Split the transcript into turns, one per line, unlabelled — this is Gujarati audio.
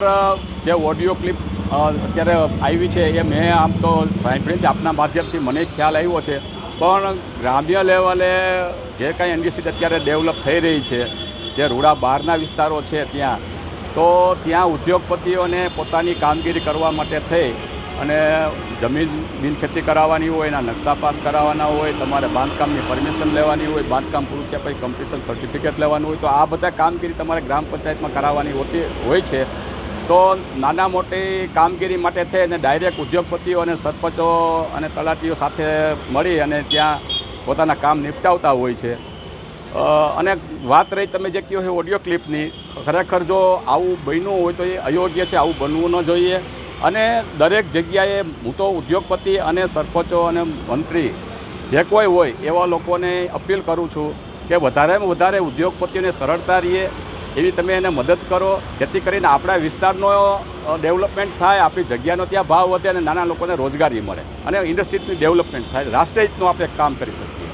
જે ઓડિયો ક્લિપ અત્યારે આવી છે એ મેં આમ તો સાંભળી આપના માધ્યમથી મને ખ્યાલ આવ્યો છે. પણ ગ્રામ્ય લેવલે જે કાંઈ ઇન્ડસ્ટ્રી અત્યારે ડેવલપ થઈ રહી છે, જે રૂડા બહારના વિસ્તારો છે ત્યાં, તો ત્યાં ઉદ્યોગપતિઓને પોતાની કામગીરી કરવા માટે થઈ અને જમીન બિનખેતી કરાવવાની હોય, એના નકશા પાસ કરાવવાના હોય, તમારે બાંધકામની પરમિશન લેવાની હોય, બાંધકામ પૂરું થયા પછી કમ્પ્લીશન સર્ટિફિકેટ લેવાનું હોય, તો આ બધા કામગીરી તમારે ગ્રામ પંચાયતમાં કરાવવાની હોતી, હોય છે. તો નાના મોટી કામગીરી માટે થઈ અને ડાયરેક્ટ ઉદ્યોગપતિઓ અને સરપંચો અને તલાટીઓ સાથે મળી અને ત્યાં પોતાના કામ નિપટાવતા હોય છે. અને વાત રહી તમે જે કહો છો ઓડિયો ક્લિપની ખરેખર જો આવું બન્યું હોય તો એ અયોગ્ય છે, આવું બનવું ન જોઈએ. અને દરેક જગ્યાએ હું તો ઉદ્યોગપતિ અને સરપંચો અને મંત્રી જે કોઈ હોય એવા લોકોને અપીલ કરું છું કે વધારેમાં વધારે ઉદ્યોગપતિઓને સરળતા રહીએ એવી તમે એને મદદ કરો, જેથી કરીને આપણા વિસ્તારનો ડેવલપમેન્ટ થાય, આપણી જગ્યાનો ત્યાં ભાવ વધે અને નાના લોકોને રોજગારી મળે અને ઇન્ડસ્ટ્રીની ડેવલપમેન્ટ થાય. રાષ્ટ્રહિતનું આપણે કામ કરી શકીએ.